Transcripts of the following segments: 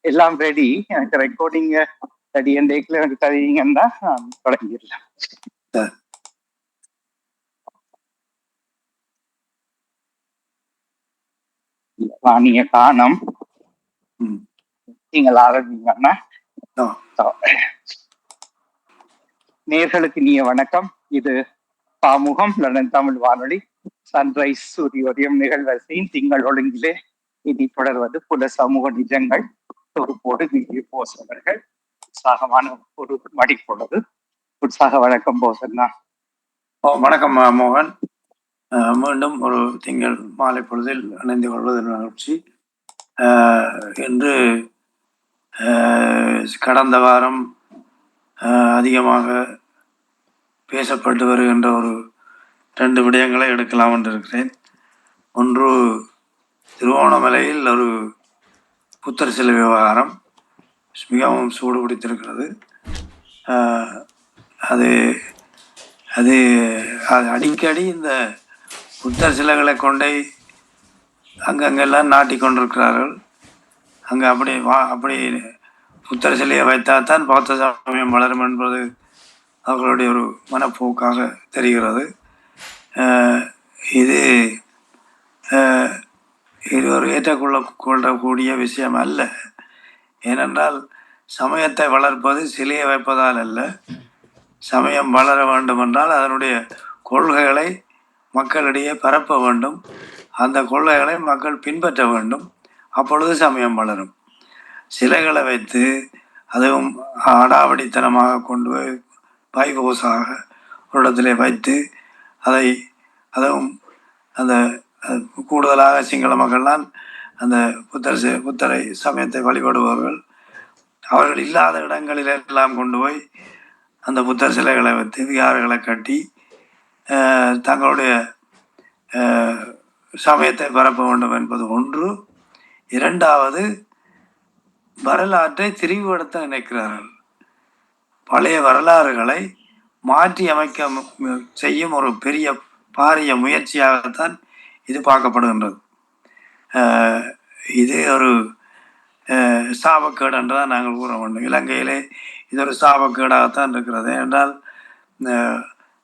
எல்லாம் ரெடி எனக்கு recording ready என் tackle எனக்கு தருவீங்கன்னா நான் தொடங்கிடலாம். சரி. நீங்க காணும். ம். நீங்கள் ஆரம்பிங்கன்னா. நேர்களுக்கு நீய வணக்கம். இது பாமுகம் லண்டன் தமிழ் வானொலி. சன்ரைஸ் சூரியோதயம் நிகழ்வரிசையின் திங்கள் ஒழுங்கிலே இனி தொடர்வது புல சமூக நிஜங்கள். ஒரு பொழுது போஸ் அவர்கள் உற்சாகமான ஒரு மடிப்பொழுது உற்சாக வணக்கம் போசன்னா வணக்கம் மோகன். மீண்டும் ஒரு திங்கள் மாலை பொழுதில் இணைந்து கொள்வது மகிழ்ச்சி. அஹ், இன்று கடந்த வாரம் அதிகமாக பேசப்பட்டு வருகின்ற ஒரு ரெண்டு விடயங்களை எடுக்கலாம் என்று இருக்கிறேன். ஒன்று திருவோணமலையில் ஒரு புத்தர் சிலை விவகாரம் மிகவும் சூடு பிடித்திருக்கிறது. அது அது அது அடிக்கடி இந்த புத்தர் சிலைகளை கொண்டே அங்கங்கெல்லாம் நாட்டி கொண்டிருக்கிறார்கள். அங்கே அப்படி வா அப்படி புத்தர் சிலையை வைத்தால் தான் பௌத்த சமயம் வளரும் என்பது அவர்களுடைய ஒரு மனப்போக்காக தெரிகிறது. இது இது ஒரு ஏற்றுக்கொள்ள கொள்ளக்கூடிய விஷயம் அல்ல. ஏனென்றால் சமயத்தை வளர்ப்பது சிலையை வைப்பதால் அல்ல. சமயம் வளர வேண்டும் என்றால் அதனுடைய கொள்கைகளை மக்களிடையே பரப்ப வேண்டும். அந்த கொள்கைகளை மக்கள் பின்பற்ற வேண்டும். அப்பொழுது சமயம் வளரும். சிலைகளை வைத்து அதுவும் அடாவடித்தனமாக கொண்டு போய் பைகோஸாக ஒரு இடத்திலே வைத்து அதை அதுவும் அந்த கூடுதலாக சிங்கள மக்கள்லாம் அந்த புத்தர் புத்தரை சமயத்தை வழிபடுபவர்கள். அவர்கள் இல்லாத இடங்களிலெல்லாம் கொண்டு போய் அந்த புத்தர் சிலைகளை வைத்து விகாரங்களை கட்டி தங்களுடைய சமயத்தை பரப்ப வேண்டும் என்பது ஒன்று. இரண்டாவது வரலாற்றை திரிவுபடுத்த நினைக்கிறார்கள். பழைய வரலாறுகளை மாற்றி அமைக்க செய்யும் ஒரு பெரிய பாரிய முயற்சியாகத்தான் இது பார்க்கப்படுகின்றது. இது ஒரு சாபக்கேடு என்றுதான் நாங்கள் கூற வேண்டும். இலங்கையிலே இது ஒரு சாபக்கேடாகத்தான் இருக்கிறது. என்றால்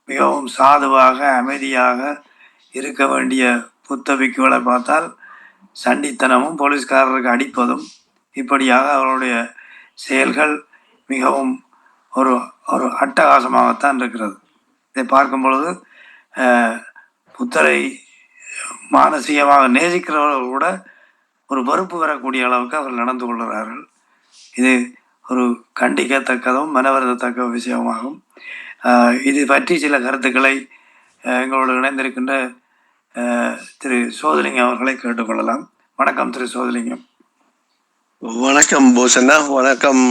மிகவும் சாதுவாக அமைதியாக இருக்க வேண்டிய புத்தபிக்குகளை பார்த்தால் சண்டித்தனமும் போலீஸ்காரருக்கு அடிப்பதும் இப்படியாக அவருடைய செயல்கள் மிகவும் ஒரு ஒரு அட்டகாசமாகத்தான் இருக்கிறது. இதை பார்க்கும் பொழுது புத்தரை மானசீகமாக நேசிக்கிறவர்கள் கூட ஒரு வெறுப்பு வரக்கூடிய அளவுக்கு அவர்கள் நடந்து கொள்கிறார்கள். இது ஒரு கண்டிக்கத்தக்கதும் மனவருத்தத்தக்க விஷயமாகும். இது பற்றி சில கருத்துக்களை எங்களோடு இணைந்திருக்கின்ற திரு சோதலிங்கம் அவர்களை கேட்டுக்கொள்ளலாம். வணக்கம் திரு சோதலிங்கம். வணக்கம் போஸ் அண்ணா. வணக்கம்.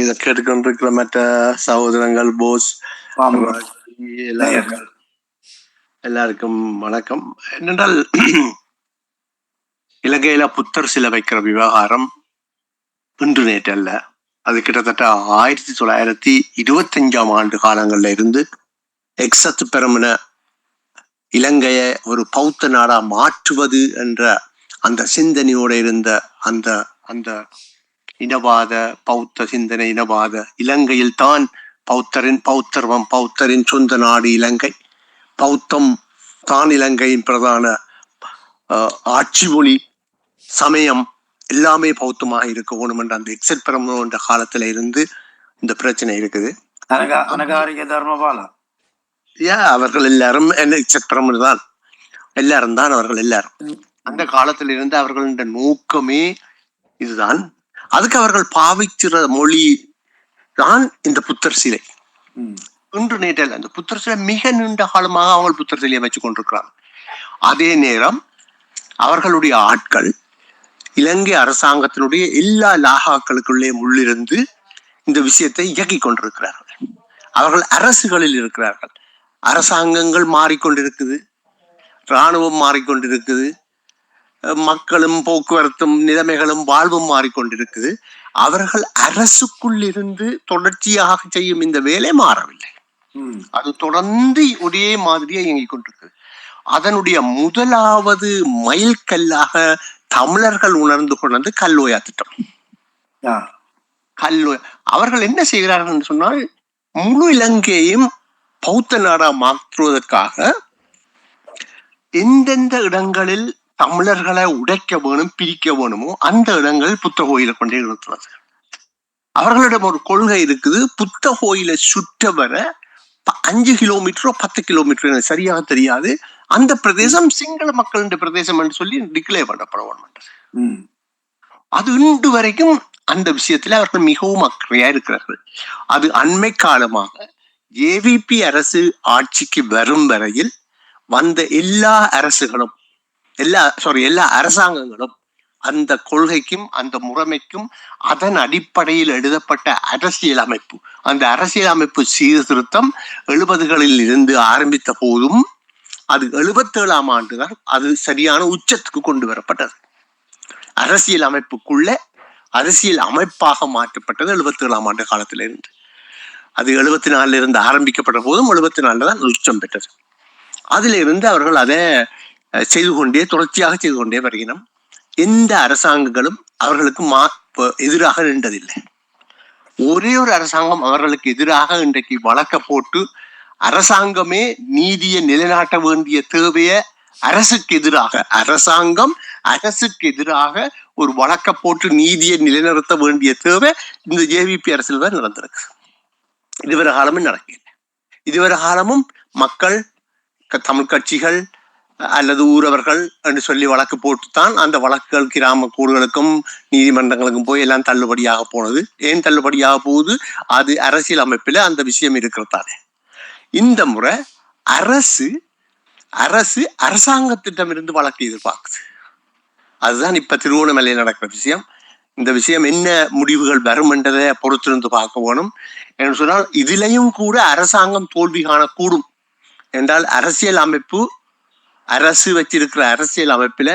இதை கேட்டுக்கொண்டிருக்கிற மற்ற சகோதரங்கள் போஸ். எல்லாருக்கும். எல்லாருக்கும் வணக்கம். என்னென்றால் இலங்கையில புத்தர் சிலை வைக்கிற விவகாரம் இன்று நேற்று அல்ல. அது கிட்டத்தட்ட ஆயிரத்தி தொள்ளாயிரத்தி இருபத்தஞ்சாம் ஆண்டு காலங்கள்ல இருந்து எக்ஸத்து பெருமின இலங்கையை ஒரு பௌத்த நாடா மாற்றுவது என்ற அந்த சிந்தனையோடு இருந்த அந்த அந்த இனவாத பௌத்த சிந்தனை இனவாத இலங்கையில் தான் பௌத்தரின் பௌத்தர்வம் பௌத்தரின் சொந்த நாடு இலங்கை. பௌத்தம் தான் இலங்கையின் பிரதான ஆட்சி மொழி சமயம் எல்லாமே பௌத்தமாக இருக்க வேணும் என்ற அந்த எக்ஸட் பெரமனோ என்ற காலத்துல இருந்து இந்த பிரச்சனை இருக்குது. தர்மபாலா? அவர்கள் எல்லாரும் எக்ஸட் பெரமன் தான். எல்லாரும் தான் அவர்கள் எல்லாரும். அந்த காலத்துல இருந்து அவர்களின் நோக்கமே இதுதான். அதுக்கு அவர்கள் பாவிக்கிற மொழி தான் இந்த புத்தர் சிலை. இன்று நேற்றில் அந்த புத்திரசில மிக நீண்ட காலமாக அவங்க புத்திரசிலையை வச்சு கொண்டிருக்கிறாங்க அதே நேரம் அவர்களுடைய ஆட்கள் இலங்கை அரசாங்கத்தினுடைய எல்லா லாகாக்களுக்குள்ளே உள்ளிருந்து இந்த விஷயத்தை இயக்கி கொண்டிருக்கிறார்கள். அவர்கள் அரசுகளில் இருக்கிறார்கள். அரசாங்கங்கள் மாறிக்கொண்டிருக்குது. இராணுவம் மாறிக்கொண்டிருக்குது. மக்களும் போக்குவரத்தும் நிலைமைகளும் வாழ்வும் மாறிக்கொண்டிருக்குது. அவர்கள் அரசுக்குள் இருந்து தொடர்ச்சியாக செய்யும் இந்த வேலை மாறவில்லை. அது தொடர்ந்து ஒரே மாதிரியே இயங்கிக் கொண்டிருக்கு அதனுடைய முதலாவது மைல்கல்லாக தமிழர்கள் உணர்ந்து கொண்டது கல்லோயா திட்டம். யா கல்லு அவர்கள் என்ன செய்கிறார்கள் என்று சொன்னால் முழு இலங்கையையும் பௌத்த நாடா மாற்றுவதற்காக எந்தெந்த இடங்களில் தமிழர்களை உடைக்க வேணும் பிரிக்க வேணுமோ அந்த இடங்களில் புத்த கோயிலை கொண்டே நிறுத்துறது அவர்களிடம் ஒரு கொள்கை இருக்குது புத்த கோயிலை சுற்ற வர அஞ்சு கிலோமீட்டரோ பத்து கிலோமீட்டர் எனக்கு சரியாக தெரியாது. அந்த பிரதேசம் சிங்கள மக்களின் பிரதேசம் என்று சொல்லி டிக்ளேர் வேண்டும் ம். அது இன்று வரைக்கும் அந்த விஷயத்துல அவர்கள் மிகவும் அக்கறையா இருக்கிறார்கள். அது அண்மை காலமாக ஏவிபி அரசு ஆட்சிக்கு வரும் வரையில் வந்த எல்லா அரசுகளும் எல்லா சாரி எல்லா அரசாங்கங்களும் அந்த கொள்கைக்கும் அந்த முறைமைக்கும் அதன் அடிப்படையில் எழுதப்பட்ட அரசியல் அமைப்பு அந்த அரசியல் அமைப்பு சீர்திருத்தம் எழுபதுகளில் இருந்து ஆரம்பித்த போதும் அது எழுபத்தேழாம் ஆண்டுதான் அது சரியான உச்சத்துக்கு கொண்டு வரப்பட்டது. அரசியல் அமைப்புக்குள்ள அரசியல் அமைப்பாக மாற்றப்பட்டது எழுபத்தேழாம் ஆண்டு காலத்திலிருந்து. அது எழுபத்தி நாலுல இருந்து ஆரம்பிக்கப்பட்ட போதும் எழுபத்தி நாலுல தான் உச்சம் பெற்றது. அதிலிருந்து அவர்கள் அதை செய்து கொண்டே தொடர்ச்சியாக செய்து கொண்டே வருகிறோம் எந்த அரசாங்கங்களும் அவர்களுக்கு மா எதிராக நின்றதில்லை. ஒரே ஒரு அரசாங்கம் அவர்களுக்கு எதிராக இன்றைக்கு வழக்க போட்டு அரசாங்கமே நீதியை நிலைநாட்ட வேண்டிய தேவையை அரசுக்கு எதிராக அரசாங்கம் அரசுக்கு எதிராக ஒரு வழக்க போட்டு நீதியை நிலைநிறுத்த வேண்டிய தேவை இந்த ஜேவிபி அரசில் தான் நடந்திருக்கு. இதுவரை காலமும் நடக்கல இதுவரை காலமும் மக்கள் தமிழ் கட்சிகள் அல்லது ஊரவர்கள் என்று சொல்லி வழக்கு போட்டுத்தான் அந்த வழக்குகள் கிராம கூறுகளுக்கும் நீதிமன்றங்களுக்கும் போய் எல்லாம் தள்ளுபடியாக போனது. ஏன் தள்ளுபடியாக போகுது? அது அரசியல் அமைப்பில் அந்த விஷயம் இருக்கிறதானே இந்த முறை அரசு அரசு அரசாங்கத்திடமிருந்து வழக்கு எதிர்பார்க்குது. அதுதான் இப்ப திருவோணமலையில் நடக்கிற விஷயம். இந்த விஷயம் என்ன முடிவுகள் வரும் என்றதை பொறுத்திருந்து பார்க்க வேணும். என்று சொன்னால் இதிலையும் கூட அரசாங்கம் தோல்வி காணக்கூடும். என்றால் அரசியல் அமைப்பு அரசு வச்சிருக்கிற அரசியல் அமைப்பில்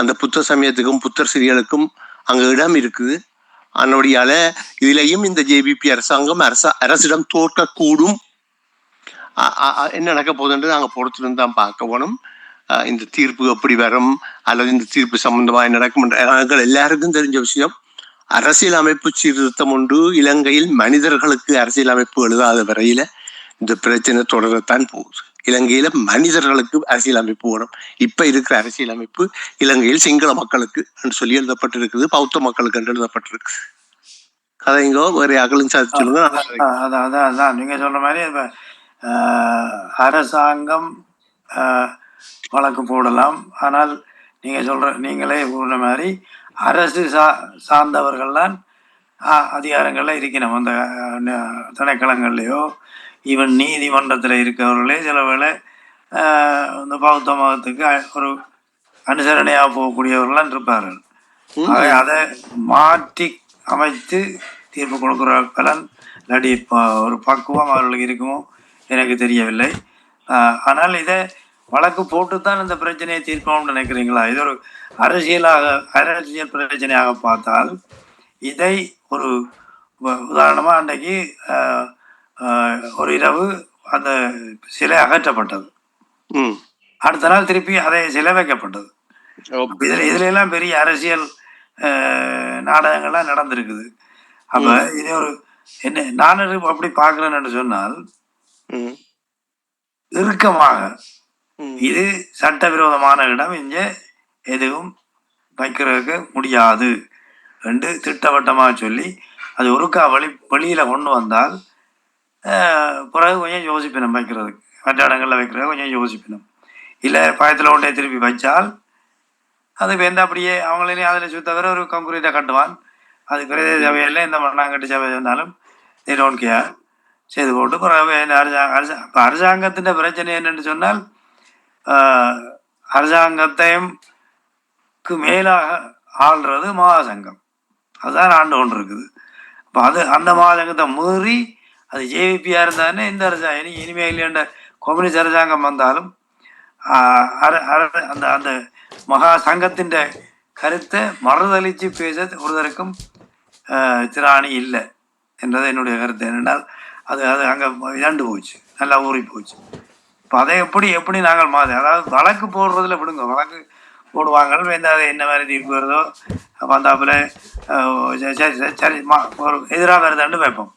அந்த புத்த சமயத்துக்கும் புத்தர் சிறிகளுக்கும் அங்கே இடம் இருக்குது. அதனுடையால இதுலேயும் இந்த ஜேபிபி அரசாங்கம் அரச அரசிடம் தோற்கக்கூடும் என்ன நடக்க போகுதுன்றது அங்கே பொறுத்திருந்து தான் பார்க்க போனோம் இந்த தீர்ப்பு எப்படி வரும்? அல்லது இந்த தீர்ப்பு சம்பந்தமாக நடக்கும் என்ற எங்கள் எல்லாருக்கும் தெரிஞ்ச விஷயம். அரசியல் அமைப்பு சீர்திருத்தம் உண்டு. இலங்கையில் மனிதர்களுக்கு அரசியல் அமைப்பு எழுதாத வரையில இந்த பிரச்சனை தொடரத்தான் போகுது. இலங்கையில மனிதர்களுக்கு அரசியல் அமைப்பு வேணும். இப்ப இருக்கிற அரசியல் அமைப்பு இலங்கையில் சிங்கள மக்களுக்கு என்று சொல்லி எழுதப்பட்டிருக்குது. பௌத்த மக்களுக்கு என்று எழுதப்பட்டிருக்கு கதைங்கோ வேற அகலும் சாதிச்சு சொல்லுங்க அதான் அதான் அதான் நீங்க சொல்ற மாதிரி ஆஹ், அரசாங்கம் ஆஹ், வழக்கு போடலாம். ஆனால் நீங்க சொல்ற நீங்களே கூறின மாதிரி அரசு சா சார்ந்தவர்கள்லாம் ஆஹ், அதிகாரங்கள்ல இருக்கணும். அந்த திணைக்களங்கள்லையோ ஈவன் நீதிமன்றத்தில் இருக்கவர்களே சில வேளை இந்த பௌத்த மதத்துக்கு ஒரு அனுசரணையாக போகக்கூடியவர்களாம் இருப்பார்கள். அதை மாற்றி அமைத்து தீர்ப்பு கொடுக்குற பலன் இல்லாட்டி ஒரு பக்குவம் அவர்களுக்கு இருக்குமோ எனக்கு தெரியவில்லை. ஆனால் இதை வழக்கு போட்டு தான் இந்த பிரச்சனையை தீர்க்கணும்னு நினைக்கிறீங்களா? இது ஒரு அரசியலாக அரசியல் பிரச்சனையாக பார்த்தால் இதை ஒரு உ- உதாரணமா அன்றைக்கு ஒரு இரவு அந்த சிலை அகற்றப்பட்டது. அடுத்த நாள் திருப்பி அதை சிலை வைக்கப்பட்டது. இதுல இதுல எல்லாம் பெரிய அரசியல் நாடகங்கள்லாம் நடந்திருக்குது. அப்ப இது ஒரு என்ன நான் இது அப்படி பார்க்கிறேன்னு சொன்னால் இறுக்கமாக இது சட்டவிரோதமான இடம் இங்க எதுவும் வைக்கிறதுக்கு முடியாது என்று திட்டவட்டமாக சொல்லி அது ஒருக்கா வழி வெளியில கொண்டு வந்தால் பிறகு கொஞ்சம் யோசிப்பினம் வைக்கிறதுக்கு. மற்ற இடங்களில் வைக்கிறது கொஞ்சம் யோசிப்பினம். இல்லை பயத்தில் கொண்டே திருப்பி வச்சால் அது வந்து அப்படியே அவங்களே அதில் சுத்தவரை ஒரு கங்குரீட்டை கட்டுவான். அது பிரதேச சபையில் இந்த மண்ணாங்கட்டு சபை சொன்னாலும் they don't care. செய்து போட்டு பிறகு அரசாங்க அரசா இப்போ அரசாங்கத்தின் பிரச்சனை என்னன்னு சொன்னால் அரசாங்கத்தையும் மேலாக ஆள்றது மகாசங்கம். அதுதான் ஆண்டு கொண்டு இருக்குது. அப்போ அது அந்த மகாசங்கத்தை மீறி அது ஜேவிபியாக இருந்தானே இந்த அரசாங்கம் இனி இனிமே இல்லைன்ற கம்யூனிஸ்ட் அரசாங்கம் வந்தாலும் அர- அந்த அந்த மகா சங்கத்தின் கருத்தை மறுதளித்து பேச ஒருதருக்கும் திராணி இல்லை என்றது என்னுடைய கருத்து. என்னென்னால் அது அது அங்கே இதாண்டு போச்சு. நல்லா ஊறி போச்சு. இப்போ அதை எப்படி எப்படி நாங்கள் மாற்றி அதாவது வழக்கு போடுறதுல விடுங்க. வழக்கு போடுவாங்க என்ன அது என்ன மாதிரி தீர்ப்பு வருதோ வந்தாப்புல சரி, சரி சரி, மா- ஒரு எதிராக வருதான்னு வைப்போம்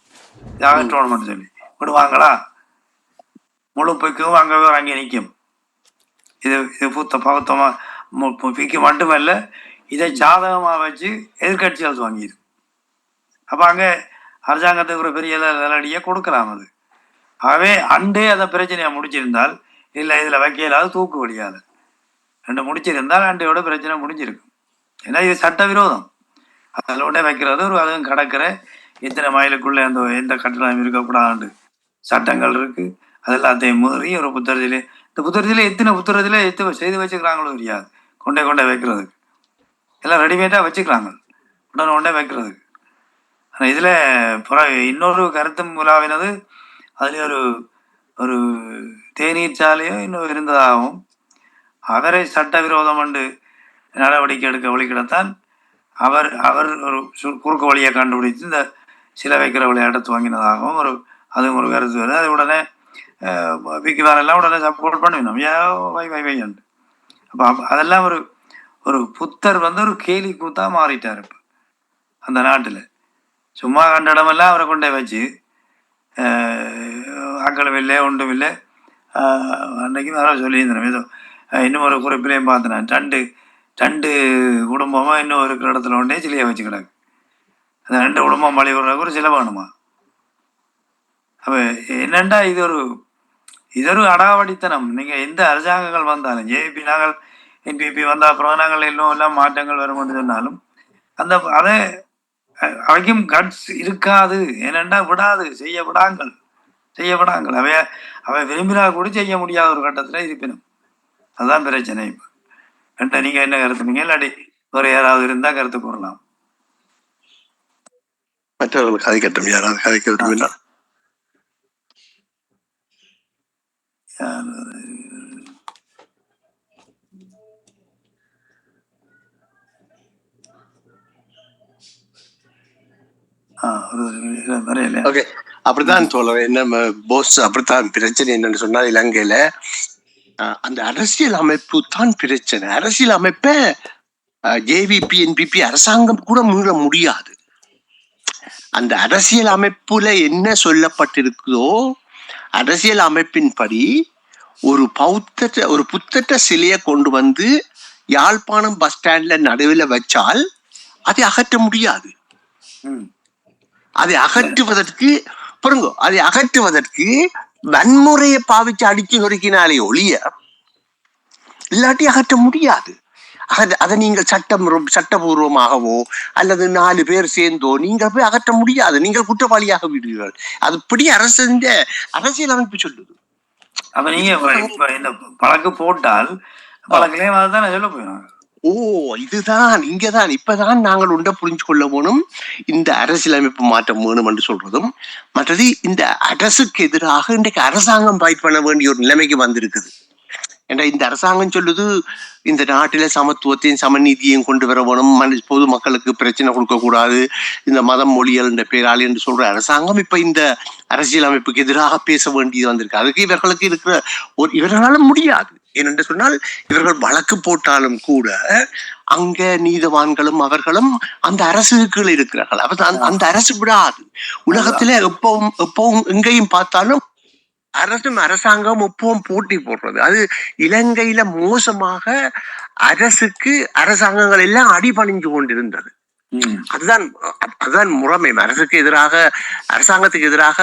யாக டோர்னமெண்ட் சொல்லி விடுவாங்களா? முழு பிக்கும் அங்கே அங்கே நிற்கும் இது இது பூத்த பகுத்தமாக பிக்கு மட்டுமல்ல இதை சாதகமாக வச்சு எதிர்கட்சிகள் வாங்கிது அப்போ அங்கே அரசாங்கத்துக்கு ஒரு பெரிய நிலடியை கொடுக்கலாம் அது. ஆகவே அண்டே அந்த பிரச்சனையை முடிச்சிருந்தால் இல்லை இதில் வைக்கலாது தூக்கு வழியாது ரெண்டு முடிச்சிருந்தால் அண்டையோட பிரச்சனை முடிஞ்சிருக்கும். ஏன்னா இது சட்டவிரோதம். அதில் உடனே வைக்கிறது ஒரு அதுவும் கடற்கர இத்தனை மைலுக்குள்ளே அந்த எந்த கட்டணம் இருக்கக்கூடாது சட்டங்கள் இருக்கு. அதெல்லாத்தையும் மீறி ஒரு புத்தகத்திலே இந்த புத்தகத்திலே எத்தனை புத்தகத்திலே எத்தனை செய்து வச்சுக்கிறாங்களோ தெரியாது. கொண்டே கொண்டே வைக்கிறதுக்கு. எல்லாம் ரெடிமேடாக வச்சுக்கிறாங்க. உடனே உடனே வைக்கிறதுக்கு. ஆனால் இதில் புற இன்னொரு கருத்தும் உலாவினது அதில் ஒரு ஒரு தேநீர் சாலையோ இன்னும் இருந்ததாகவும் அவரை சட்டவிரோதம் என்று நடவடிக்கை எடுக்க வழிகிடத்தான் அவர் அவர் ஒரு குறுக்கு வழியை கண்டுபிடித்து இந்த சிலை வைக்கிற விளையாட்டை துவங்கினதாகவும் ஒரு அதுவும் ஒரு கருத்து வருது. அது உடனே விற்கிறாரெல்லாம் உடனே சப்போர்ட் பண்ணிடணும் ஏ வை வை வையண்டு அப்போ அதெல்லாம் ஒரு ஒரு புத்தர் வந்து ஒரு கேலி கூத்தாக மாறிட்டார் இப்போ அந்த நாட்டில். சும்மா கண்ட இடமெல்லாம் அவரை கொண்டே வச்சு ஆஹ், ஆக்களும் இல்லை ஒன்றும் இல்லை அன்னைக்கு வேற சொல்லியிருந்தேன். ஏதோ இன்னும் ஒரு குறிப்பிலையும் பார்த்தேன். ரெண்டு ரெண்டு குடும்பமாக இன்னும் இருக்கிற இடத்துல ஒன்றே சிலையை வச்சு கிடக்கு. அந்த ரெண்டு குடும்பம் பழி ஒரு செலவானுமா அப்போ என்னண்டா இது ஒரு இது ஒரு அடாவடித்தனம். நீங்கள் எந்த அரசாங்கங்கள் வந்தாலும் ஜேபி நாங்கள் என்பிபி வந்த அப்புறம் நாங்கள் இன்னும் எல்லாம் மாற்றங்கள் வரும் என்று சொன்னாலும் அந்த அதை அவைக்கும் கட்ஸ் இருக்காது. ஏனெண்டா விடாது செய்ய விடாங்கள் செய்ய விடாங்கள். அவைய அவை விரும்பினா கூட செய்ய முடியாத ஒரு கட்டத்தில் இருப்பினும். அதுதான் பிரச்சனை. இப்போ நீங்கள் என்ன கருத்துனீங்க இல்லாட்டி வேறு யாராவது இருந்தால் கருத்து கூறலாம். மற்றவர்கள் கதைக்கட்டும் யாராவது கதைக்க விரும்பினால் ஓகே அப்படித்தான் சொல்றேன் என்ன போஸ் அப்படித்தான் பிரச்சனை என்னன்னு சொன்னா இலங்கையில அந்த அரசியல் அமைப்பு தான் பிரச்சனை. அரசியல் அமைப்பை ஜேவிபி என்பிபி அரசாங்கம் கூட மீற முடியாது. அந்த அரசியல் அமைப்புல என்ன சொல்லப்பட்டிருக்குதோ அரசியல் அமைப்பின்படி ஒரு பௌத்த ஒரு புத்தட்ட சிலையை கொண்டு வந்து யாழ்ப்பாணம் பஸ் ஸ்டாண்ட்ல நடுவில் வச்சால் அதை அகற்ற முடியாது. அதை அகற்றுவதற்கு பாருங்க அதை அகற்றுவதற்கு வன்முறையை பாவிச்சு அடிச்சு நொறுக்கினாலே ஒழிய இல்லாட்டி அகற்ற முடியாது. அக- அதை நீங்கள் சட்டம் சட்டபூர்வமாகவோ அல்லது நாலு பேர் சேர்ந்தோ நீங்கள் போய் அகற்ற முடியாது. நீங்கள் குற்றவாளியாக விடுவீர்கள். அதுபடி அரசு அரசியல் அமைப்பு சொல்லுது. அப்ப நீங்க இந்த போட்டால் அதை தானே சொல்ல போயிடும் ஓ இதுதான் இங்கதான். இப்பதான் நாங்கள் உண்ட புரிஞ்சு கொள்ள வேணும் இந்த அரசியலமைப்பு மாற்றம் வேணும் என்று சொல்றதும். மற்றது இந்த அரசுக்கு எதிராக இன்றைக்கு அரசாங்கம் ஃபைட் பண்ண வேண்டிய ஒரு நிலைமைக்கு வந்திருக்குது. ஏன்னா இந்த அரசாங்கம் சொல்லுது இந்த நாட்டில சமத்துவத்தையும் சமநீதியையும் கொண்டு வர வேணும். மனி- பொது மக்களுக்கு பிரச்சனை கொடுக்கக்கூடாது. இந்த மதம் மொழியல் என்ற பேராளி என்று சொல்ற அரசாங்கம் இப்ப இந்த அரசியல் அமைப்புக்கு எதிராக பேச வேண்டியது வந்திருக்கு. அதுக்கு இவர்களுக்கு இருக்கிற ஒரு இவர்களால முடியாது. ஏனென்று சொன்னால் இவர்கள் வழக்கு போட்டாலும் கூட அங்க நீதவான்களும் அவர்களும் அந்த அரசுக்கு கீழே இருக்கிறார்கள். அந்த- அந்த அரசு விடாது. உலகத்துல எப்பவும் எப்பவும் எங்கேயும் பார்த்தாலும் அரசும் அரசாங்கம் எப்பவும் போட்டி போடுறது. அது இலங்கையில மோசமாக அரசுக்கு அரசாங்கங்கள் எல்லாம் அடிபணிஞ்சு கொண்டிருந்தது. அதுதான் அதுதான் முறைமை. அரசுக்கு எதிராக அரசாங்கத்துக்கு எதிராக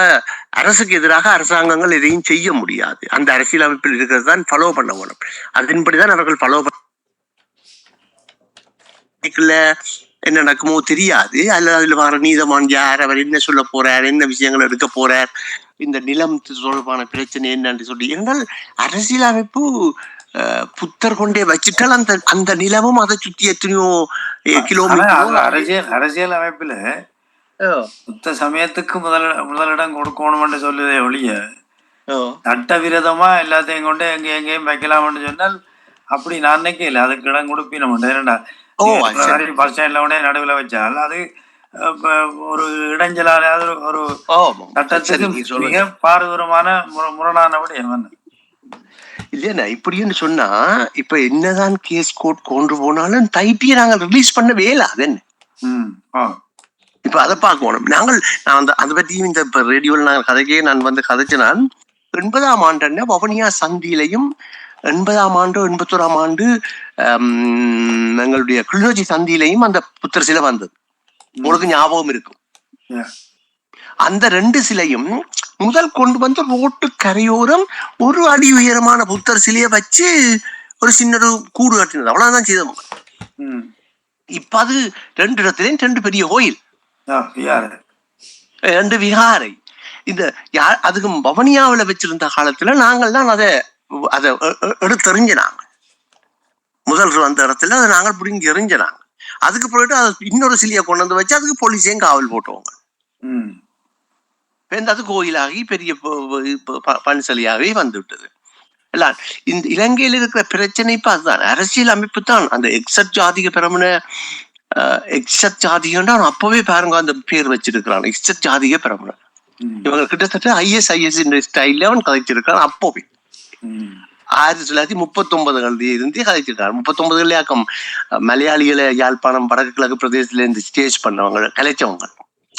அரசுக்கு எதிராக அரசாங்கங்கள் எதையும் செய்ய முடியாது. அந்த அரசியல் அமைப்பில் இருக்கிறது தான் ஃபாலோ பண்ண வேணும் அதன்படிதான் அவர்கள் ஃபாலோ பண்ண என்ன நடக்குமோ தெரியாது. அல்லது அதுல வர நீதமான் யார் அவர் என்ன சொல்ல போறார் என்ன விஷயங்கள் எடுக்க போறார் இந்த நிலம் தொடர்பான பிரச்சனை என்னன்னு சொல்லி. என்றால் அரசியல் அமைப்பு புத்தர் கொண்டே வச்சிட்டால் அந்த அந்த நிலமும் அதை சுத்தி எத்தனையோ கிலோமீட்டர் அரசியல் அரசியல் அமைப்புல புத்த சமயத்துக்கு முதல் முதலிடம் கொடுக்கணும்னு சொல்லுதே ஒழிய சட்டவிரோதமா எல்லாத்தையும் கொண்டு எங்க எங்கேயும் வைக்கலாம்னு சொன்னால் அப்படி நான் நினைக்கல. அதுக்கு இடம் கொடுப்பினோம். ஏன்னா. பஸ் ஸ்டாண்ட்ல உடனே நடுவில் வச்சால் அது ஒரு இடைஞ்சலான அது ஒரு சட்டத்துக்கு. மிக பாரதூரமான முர- முரணானபடி என்ன இல்லையா இப்படின்னு சொன்னா இப்ப என்னதான் கேஸ் கோர்ட் கொண்டு போனாலும் தைட்டியை நாங்க ரிலீஸ் பண்ண வேலை அது என்ன? இப்ப அதை பார்க்கணும். நாங்கள் நான் அந்த அதை பற்றியும் இந்த இப்ப ரேடியோவில் நான் கதைக்கே நான் வந்து கதைச்சு நான் எண்பதாம் ஆண்டு வவனியா சந்தியிலையும் எண்பதாம் ஆண்டு எண்பத்தோராம் ஆண்டு எங்களுடைய கிளிநொச்சி சந்தியிலையும் அந்த புத்தர் சிலை வந்தது. உங்களுக்கு ஞாபகம் இருக்கும். அந்த ரெண்டு சிலையும் முதல் கொண்டு வந்து ரோட்டு கரையோரம் ஒரு அடி உயரமான புத்தர் சிலையை வச்சு ஒரு சின்ன ஒரு கூடு கட்டினது. அவ்வளவுதான் செய்தவங்க ம் இப்ப அது ரெண்டு இடத்துலயும் ரெண்டு பெரிய கோயில். யார் ரெண்டு விகாரை இந்த யா- அதுக்கு பவனியாவில் வச்சிருந்த காலத்துல நாங்கள் தான் அதை அதை எ- எ- எடுத்து நாங்க. முதல் வந்த இடத்துல அதை நாங்கள் பிடிங்கி எறிஞ்சினாங்க அதுக்கு போயிட்டு அதை இன்னொரு சிலையை கொண்டு வந்து வச்சு அதுக்கு போலீஸையும் காவல் போட்டுவாங்க. அது கோயிலாகி பெரிய பன்சலியாகவே வந்து விட்டது இல்ல இந்த இலங்கையில் இருக்கிற பிரச்சனை இப்ப அதுதான். அரசியல் அமைப்பு தான். அந்த எக்ஸட் ஜாதிக பெறமுன எக்ஸட் ஜாதிகன்னா அப்பவே பாருங்க அந்த பேர் வச்சிருக்கிறான். எக்ஸட் ஜாதிக பெறமுன ம். இவங்க கிட்டத்தட்ட ஐஎஸ் ஐஎஸ் ஸ்டைல்ல அவன் கதைச்சிருக்கான் அப்போவே. ஆயிரத்தி தொள்ளாயிரத்தி முப்பத்தி ஒன்பதுகள்ல இருந்து கதைச்சிருக்காரு முப்பத்தி ஒன்பதுலயாக்கம் மலையாளிகளை யாழ்ப்பாணம் வடக்கு கிழக்கு பிரதேசத்துல இருந்து ஸ்டேஜ் பண்ணவங்க கலைச்சவங்க.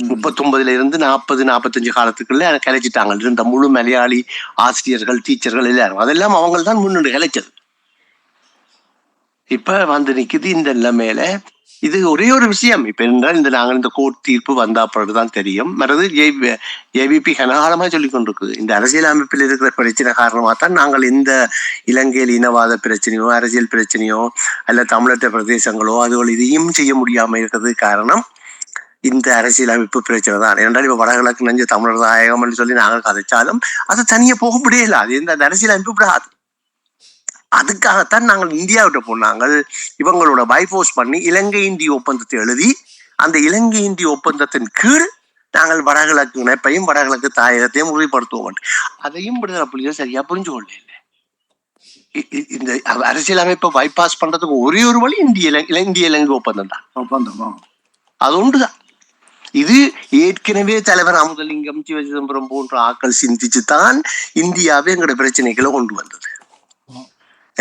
முப்பத்தி ஒன்பதுல இருந்து நாற்பது நாற்பத்தஞ்சு காலத்துக்குள்ள கலைச்சிட்டாங்க. இருந்த முழு மலையாளி ஆசிரியர்கள் டீச்சர்கள் எல்லாரும். அதெல்லாம் அவங்க தான் முன்னின்று கலைச்சது. இப்ப வந்து நிக்குது இந்த நிலைமையில இது ஒரே ஒரு விஷயம். இப்ப என்றால் இந்த நாங்கள் இந்த கோர்ட் தீர்ப்பு வந்தா பிறகுதான் தெரியும். மறது ஏபிபி கனகாலமா சொல்லி கொண்டிருக்கு. இந்த அரசியல் அமைப்பில் இருக்கிற பிரச்சனை காரணமாக தான் நாங்கள் இந்த இலங்கையில் இனவாத பிரச்சனையோ அரசியல் பிரச்சனையோ அல்ல தமிழற்ற பிரதேசங்களோ அதுகள் இதையும் செய்ய முடியாம இருக்கிறது காரணம் இந்த அரசியல் அமைப்பு பிரச்சனை தான். ஏனென்றால் இப்ப வடகிழக்கு நஞ்சு தமிழர் தாயகம் சொல்லி நாங்கள் கதைச்சாலும் அது தனியே போக முடியல அது இந்த அந்த அரசியல் அமைப்பு விடாது. அதுக்காகத்தான் நாங்கள் இந்தியாவிட்ட போனாங்கள் இவங்களோட பைபோஸ் பண்ணி இலங்கை இந்திய ஒப்பந்தத்தை எழுதி அந்த இலங்கை இந்திய ஒப்பந்தத்தின் கீழ் நாங்கள் வடகிழக்கு இணைப்பையும் வடகிழக்கு தாயகத்தையும் உறுதிப்படுத்துவோம் அதையும் விடுதலை புலிகள் சரியா புரிஞ்சு கொள்ள இல்லை இ- இ- இந்த அரசியல் அமைப்பை பைபாஸ் பண்றதுக்கு ஒரே ஒரு வழி இந்திய இலங்கை இந்திய இலங்கை ஒப்பந்தம் தான். ஒப்பந்தமா அது ஒன்றுதான் இது ஏற்கனவே தலைவர் அமுதலிங்கம் சிவசிதம்பரம் போன்ற ஆட்கள் சிந்திச்சு தான் இந்தியாவே எங்களோட பிரச்சனைகளை கொண்டு வந்தது.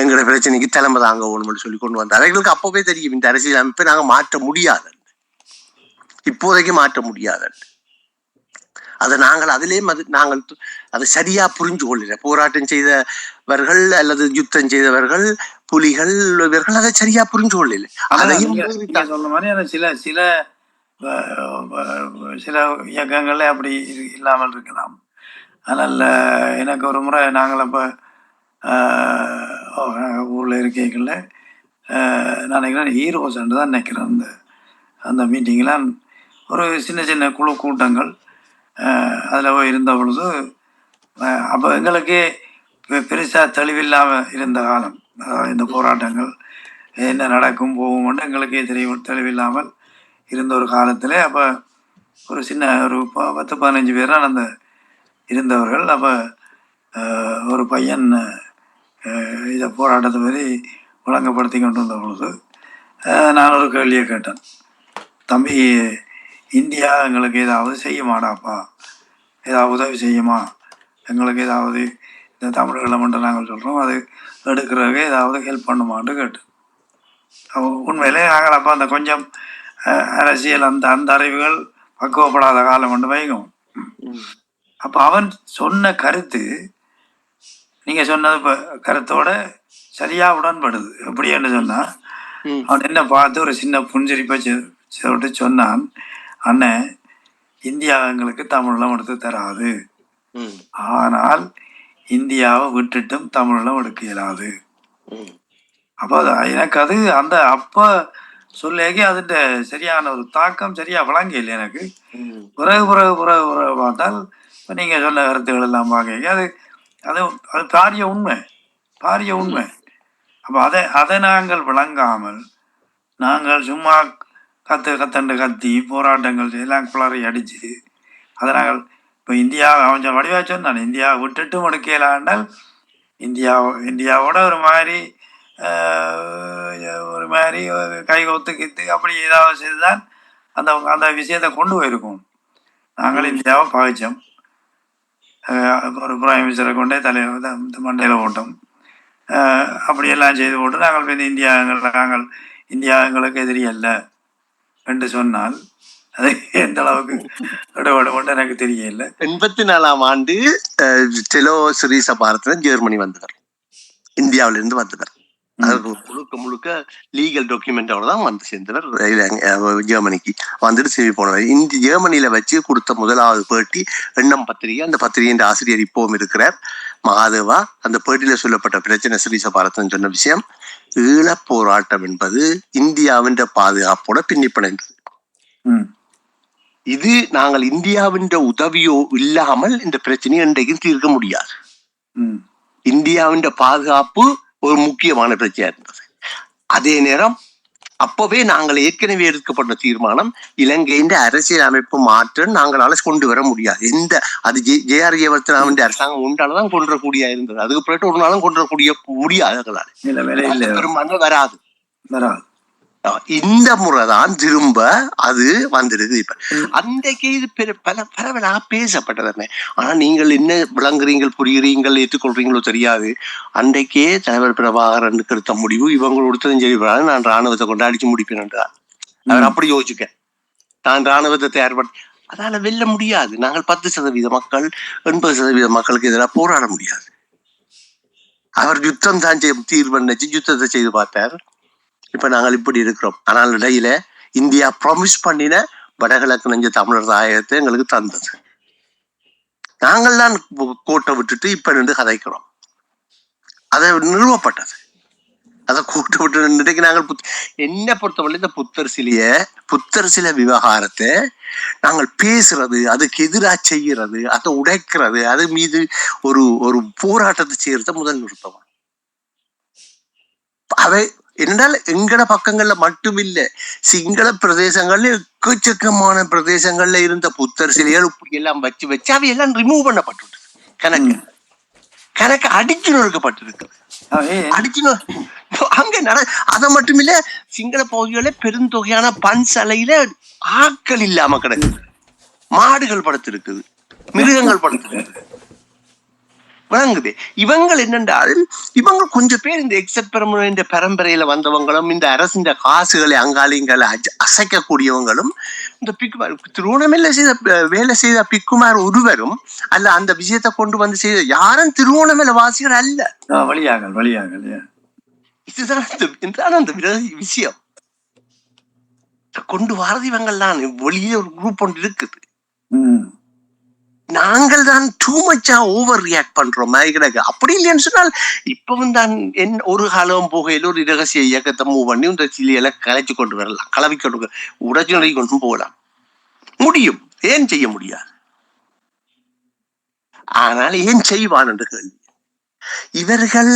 எங்களோட பிரச்சனைக்கு தலைமை தாங்க வேணும்னு சொல்லி கொண்டு வந்தார். எங்களுக்கு அப்பவே தெரியும் இந்த அரசியல் அமைப்பை நாங்க மாற்ற முடியாது. இப்போதைக்கு மாற்ற முடியாது. அதை நாங்கள் அதிலே மது நாங்கள் அதை சரியா புரிஞ்சு கொள்ளல. போராட்டம் செய்தவர்கள் அல்லது யுத்தம் செய்தவர்கள் புலிகள் இவர்கள் அதை சரியா புரிஞ்சு கொள்ளல. அதையும் சொல்ற மாதிரி சில சில சில இயக்கங்களே அப்படி இல்லாமல் இருக்கலாம். அதனால் எனக்கு ஒரு முறை நாங்கள் அப்போ ஊரில் இருக்கைகளில் நான் நினைக்கிறேன் ஹீரோஸ் தான் நினைக்கிறேன் அந்த அந்த மீட்டிங்கெலாம் ஒரு சின்ன சின்ன குழு கூட்டங்கள் அதில் இருந்த பொழுது அப்போ எங்களுக்கு பெருசாக தெளிவில்லாமல் இருந்த காலம். அதாவது இந்த போராட்டங்கள் என்ன நடக்கும் போகும்னு எங்களுக்கே தெரியும் தெளிவில்லாமல் இருந்த ஒரு காலத்தில். அப்போ ஒரு சின்ன ஒரு ப- பத்து பதினஞ்சு பேர் அந்த இருந்தவர்கள். அப்போ ஒரு பையன் இதை போராட்டத்தை பற்றி ஒழுங்குபடுத்தி கொண்டு வந்த பொழுது நான் ஒரு கேள்வியை கேட்டேன். தம்பி இந்தியா எங்களுக்கு ஏதாவது செய்யுமாடாப்பா ஏதாவது உதவி செய்யுமா? எங்களுக்கு ஏதாவது இந்த தமிழர்களை மட்டும் நாங்கள் சொல்கிறோம் அது எடுக்கிறதுக்கு ஏதாவது ஹெல்ப் பண்ணுமான்னு கேட்டேன். உண்மையிலே நாங்கள் அப்போ அந்த கொஞ்சம் அரசியல் அந்த அந்த அறிவுகள் பக்குவப்படாத காலம் கொண்டு வைக்கும் அப்போ அவன் சொன்ன கருத்து நீங்கள் சொன்னது இப்போ கருத்தோட சரியாக உடன்படுது எப்படின்னு சொன்னால் ம். அவன் என்ன பார்த்து ஒரு சின்ன புன்சிரிப்பை சொல்லிட்டு சொன்னான் அண்ணன் இந்தியா எங்களுக்கு தமிழெல்லாம் எடுத்து தராது ஆனால் இந்தியாவை விட்டுட்டும் தமிழெல்லாம் எடுக்க இயலாது. அப்போ எனக்கு அது அந்த அப்போ சொல்லேக்கி அதுன்ற சரியான ஒரு தாக்கம் சரியா விளங்கல எனக்கு. பிறகு பிறகு பிறகு பிறகு பார்த்தால் இப்போ நீங்கள் சொன்ன கருத்துக்கள் எல்லாம் பார்க்க அது அது அது பாரிய உண்மை பாரிய உண்மை. அப்போ அதை அதை நாங்கள் விளங்காமல் நாங்கள் சும்மா கத்து கத்தண்டு கத்தி போராட்டங்கள் செய்து எல்லாம் குளறி அடிச்சு அதை நாங்கள் இப்போ இந்தியா கொஞ்சம் வடிவா சொன்னான் இந்தியா விட்டுட்டு முடுக்கலாண்டால் இந்தியா இந்தியாவோட ஒரு மாதிரி ஒரு மாதிரி கை கொத்து கித்து அப்படி ஏதாவது செய்துதான் அந்த அந்த விஷயத்தை கொண்டு போயிருக்கோம். நாங்கள் இந்தியாவை பாவிச்சோம். ஒரு பிரைம் மினிஸ்டரை கொண்டே தலைவர் இந்த மண்டையில் ஓட்டம். ஆஹ், அப்படியெல்லாம் செய்து போட்டு நாங்கள் வந்து இந்தியா நாங்கள் இந்தியா எங்களுக்கு எதிரி அல்ல என்று சொன்னால் அது எந்த அளவுக்கு விடவிட எனக்கு தெரியல எண்பத்தி நாலாம் ஆண்டு டெலோ சிறீச பாரத்ல ஜெர்மனி வந்தவர். இந்தியாவிலிருந்து வந்தவர். அதுக்கு முழுக்க முழுக்க லீகல் டாக்குமெண்டோட தான் வந்து சேர்ந்தவர் ஜெர்மனிக்கு வந்துட்டு திரும்பி போனவர். இந்த ஜெர்மனியில வச்சு கொடுத்த முதலாவது பேட்டி எண்ணம் பத்திரிகை. அந்த பத்திரிகையின் ஆசிரியர் இப்பவும் இருக்கிறார். மகாதேவா அந்த பேட்டியில சொல்லப்பட்ட பிரச்சனை சிரீச பாரத்னு சொன்ன விஷயம். ஈழப் போராட்டம் என்பது இந்தியாவின் பாதுகாப்போட பின்னிப்படைந்தது ம். இது நாங்கள் இந்தியாவின் உதவியோ இல்லாமல் இந்த பிரச்சனையை இன்றைக்கும் தீர்க்க முடியாது. இந்தியாவின் பாதுகாப்பு ஒரு முக்கியமான பிரச்சனையா இருந்தது. அதே நேரம் அப்பவே நாங்கள் ஏற்கனவே எடுக்கப்பட்ட தீர்மானம் இலங்கையின் அரசியல் அமைப்பு மாற்றம் நாங்களால கொண்டு வர முடியாது. எந்த அது ஜே ஆர் ஜெயவர்த்தனாவின் அரசாங்கம் உண்டாலதான் கொண்டு வரக்கூடிய இருந்தது. அதுக்கு பிறகு ஒரு நாளும் கொண்டு வரக்கூடிய முடியாது இல்ல பெரும்பான்மை வராது. வராது. இந்த முறைதான் திரும்ப அது வந்திருக்கு இப்ப. அன்றைக்கு இது பெரு- பல பரவலாக பேசப்பட்டதுன்னு ஆனா நீங்கள் என்ன விளங்குறீங்கள் புரியுறீங்கள் ஏற்றுக்கொள்றீங்களோ தெரியாது. அன்றைக்கே தலைவர் பிரபாகரன் எடுத்த முடிவு இவங்க கொடுத்ததும் சரி நான் ராணுவத்தை கொண்டு அடிச்சு முடிப்பேன் என்றார். அவர் அப்படி யோசிக்க. நான் ராணுவத்தை தயார்படுத்த அதால வெல்ல முடியாது. நாங்கள் பத்து சதவீத மக்கள் எண்பது சதவீத மக்களுக்கு எதிராக போராட முடியாது. அவர் யுத்தம் தான் தீர்வு நினைச்சு யுத்தத்தை செய்து பார்த்தார். இப்ப நாங்கள் இப்படி இருக்கிறோம். ஆனால் இடையில இந்தியா ப்ராமிஸ் பண்ணின வடகிழக்கு நெஞ்ச தமிழர் தாயகத்தை எங்களுக்கு தந்தது. நாங்கள் தான் கோட்டை விட்டுட்டு இப்ப நின்று கதைக்கிறோம். அதை நிறுவப்பட்டது. அதை கோட்டை விட்டு நின்றுக்கு நாங்கள் புத்- என்னை பொறுத்தவரை இந்த புத்தர் சிலைய புத்தர் சிலை விவகாரத்தை நாங்கள் பேசுறது அதுக்கு எதிராக செய்யறது அதை உடைக்கிறது அது மீது ஒரு ஒரு போராட்டத்தை செய்யறத முதல் நிறுத்தவன் அவை என்றால் எங்கட பக்கங்கள்ல மட்டுமில்ல சிங்கள பிரதேசங்கள்ல எக்கச்சக்கமான பிரதேசங்கள்ல இருந்த புத்தர் சிலைகள் இப்படி எல்லாம் வச்சு வச்சு அவை எல்லாம் ரிமூவ் பண்ணப்பட்டு கணக்கு கணக்கு அடிச்சு நொறுக்கப்பட்டிருக்கு அவே அடிச்சு அங்க நட அதை மட்டுமில்ல சிங்கள பகுதிகள பெருந்தொகையான பன்சலையில ஆட்கள் இல்லாம கிடக்குது மாடுகள் படுத்திருக்குது மிருகங்கள் படுத்திருக்கு விளங்குது இவங்கள் என்னென்றால் இவங்க கொஞ்சம் பேர் இந்த எக்ஸட் இந்த பரம்பரையில வந்தவங்களும் இந்த அரசின் காசுகளை அங்காளிங்களை அசைக்கக்கூடியவங்களும் இந்த பிக்குமார் திருவோணமேல செய்த வேலை செய்த பிக்குமார் ஒருவரும் அல்ல அந்த விஷயத்தை கொண்டு வந்து செய்த யாரும் திருவோணமேல வாசிகள் அல்ல. வழியாகல் வழியாகல். இதுதான் அந்த விஷயம். கொண்டு வரது இவங்கள்லாம் வெளியே ஒரு குரூப் ஒன்று இருக்குது. நாங்கள் தான் டூ மச்சா ஓவர் ரியாக்ட் பண்றோம் மாதிரி கிடக்கு அப்படி இல்லைன்னு சொன்னால் இப்பவும் தான் என் ஒரு காலம் போகையில் ஒரு ரகசிய இயக்கத்தை மூவ் பண்ணி இந்த சிலியில கலைச்சு கொண்டு வரலாம். கலவி கொண்டு உடச்சி நடி கொண்டு போகலாம். முடியும். ஏன் செய்ய முடியாது? ஆனால் ஏன் செய்வான் என்று கேள்வி. இவர்கள்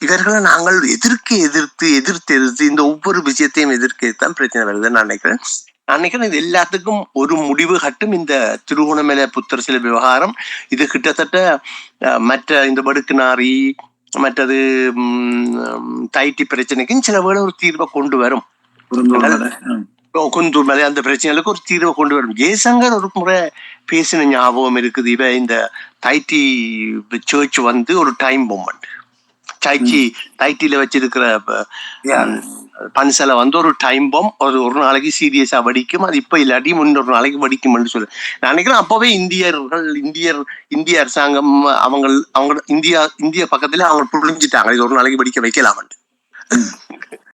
இவர்களை நாங்கள் எதிர்க்க எதிர்த்து எதிர்த்து எதிர்த்து இந்த ஒவ்வொரு விஷயத்தையும் எதிர்க்க தான் பிரச்சனை வருதுன்னு நான் நினைக்கிறேன். நான் நினைக்கிறேன் இது எல்லாத்துக்கும் ஒரு முடிவு கட்டும். இந்த திருவோணமலை புத்தர் சிலை விவகாரம். இது கிட்டத்தட்ட மற்ற இந்த வடுக்குநாரி மற்றது தைட்டி பிரச்சனைக்கும் சில வேளை ஒரு தீர்வை கொண்டு வரும். குந்தூர் மலை அந்த பிரச்சனைகளுக்கு ஒரு தீர்வை கொண்டு வரும். ஜெய்சங்கர் ஒரு முறை பேசின ஞாபகம் இருக்குது. இவ இந்த தைட்டி சர்ச் வந்து ஒரு டைம் மூமெண்ட் தைச்சி தைட்டில வச்சிருக்கிற ப- யா. பன்சலை வந்து ஒரு டைம் பாம் ஒரு ஒரு நாளைக்கு சீரியஸா வடிக்கும். அது இப்ப இல்லாட்டி முன்னொரு நாளைக்கு வடிக்கும்னு சொல்லு. நான் நினைக்கிறேன் அப்பவே இந்தியர்கள் இந்தியர் இந்திய அரசாங்கம் அவங்க அவங்க இந்தியா இந்திய பக்கத்துல அவங்க புரிஞ்சுட்டாங்க. இது ஒரு நாளைக்கு வடிக்க வைக்கலாம்னு